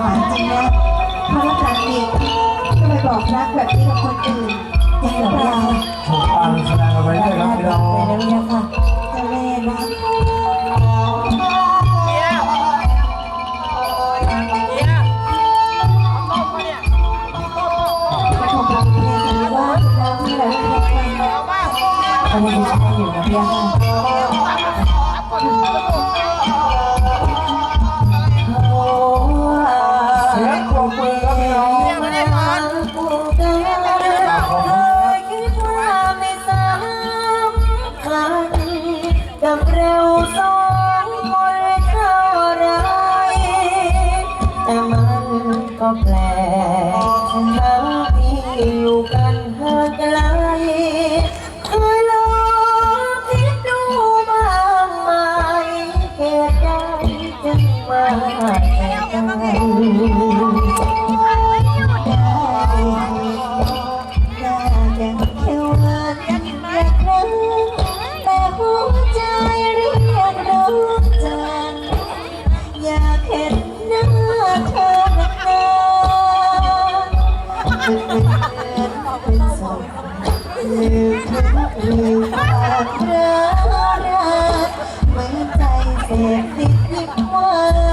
หวานจริงนะเพราะรักหลานเองก็ไปบอกรักแบบนี้กับคนอื่นอย่างเหลือเราถูกปังแสดงเอาไว้ด้วยครับพี่น้อง เลยนะค่ะเจ้าแม่รัก ปฐมพงศ์เทพนิวาสามวิไลพงศ์วันนี้ใช่อยู่นะเพื่อน รู้ว่ารักไม่ใจเสพติดยิ่งว่า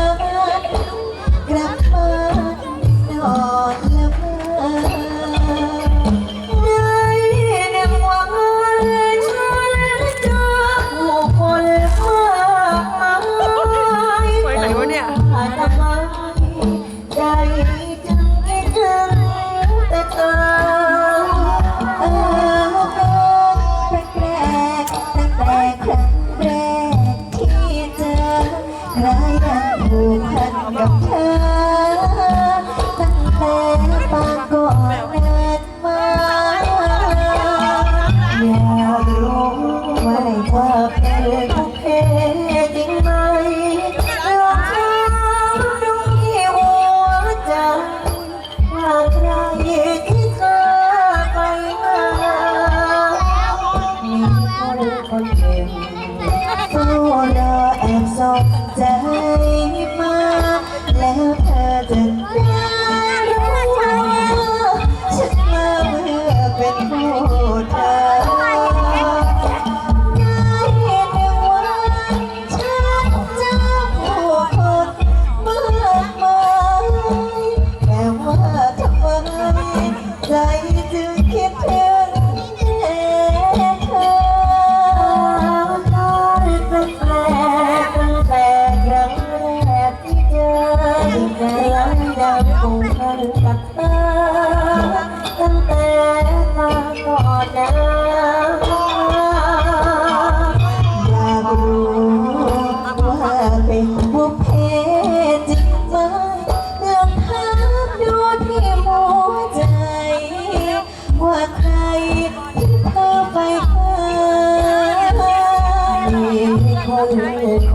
ค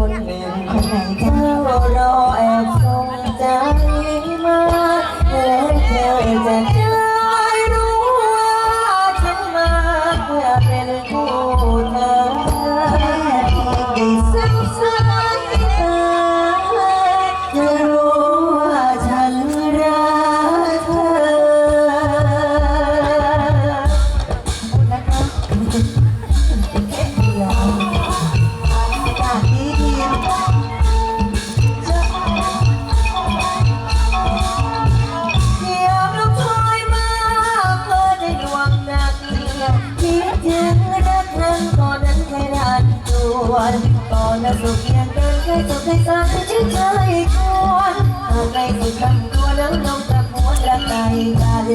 นหนึ่งเจ้ารอ อนตอนน้บสุขเพียงเดินใกล้จบในกสาดชื่นใจชวนหากใครสุดคำตัวแล้วลมกระพวและใจกัน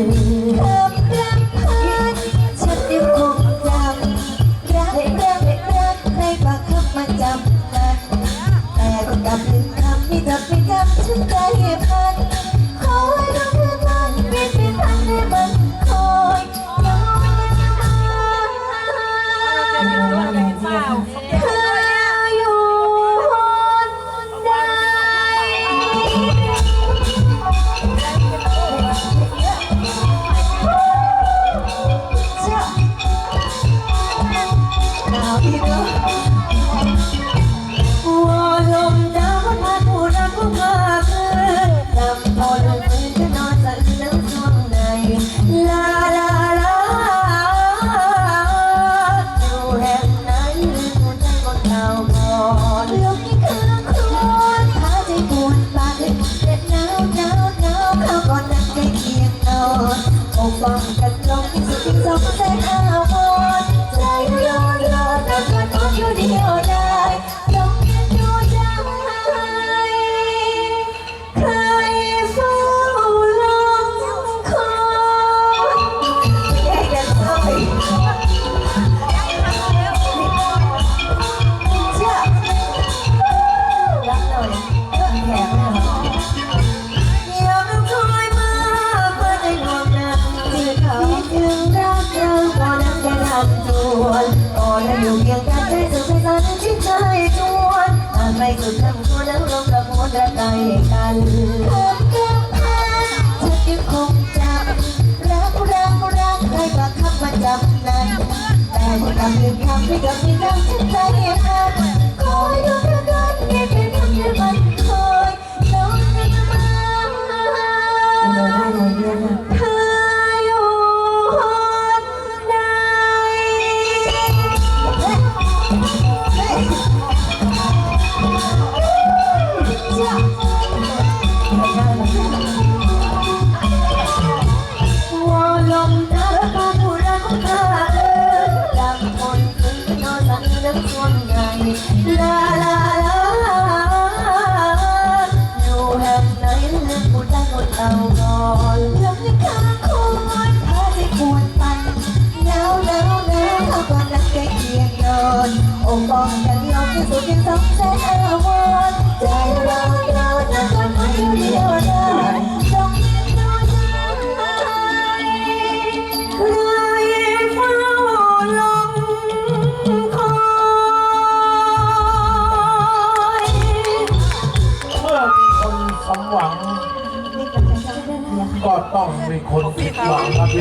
อกบังกันลงที่สุดที่สงแสนอาวรณ์ใจร้อรอแต่ก็อนอยู่เดียวได้ลงคิดดูใจใครเฝ้าลมคอยแยกกันไปรักหน่อยเยเหรอยัง กันพบกันพันฉันยังคงจำรักรักรักใครมาคับมาจำนั้นแต่ที่ทำหนึ่งคำที่กับที่รักฉัน สั่งน้ำส่วนไหญ่ลาลาลาอยู่แห่งไหนเลือกผู้ใจคนเอาก่อนเลืองที่ข้าคนพาที่ควรไปหนาวหนาวหนาวเอาก่อนนักใกล้เคียงนอนอกบองกันยอมที่สุดยังสองแสนอาวรณ์ใจเรา คนสมหวัง นี่เป็นการแสดง ก็ต้องมีคนผิดหวังครับพี่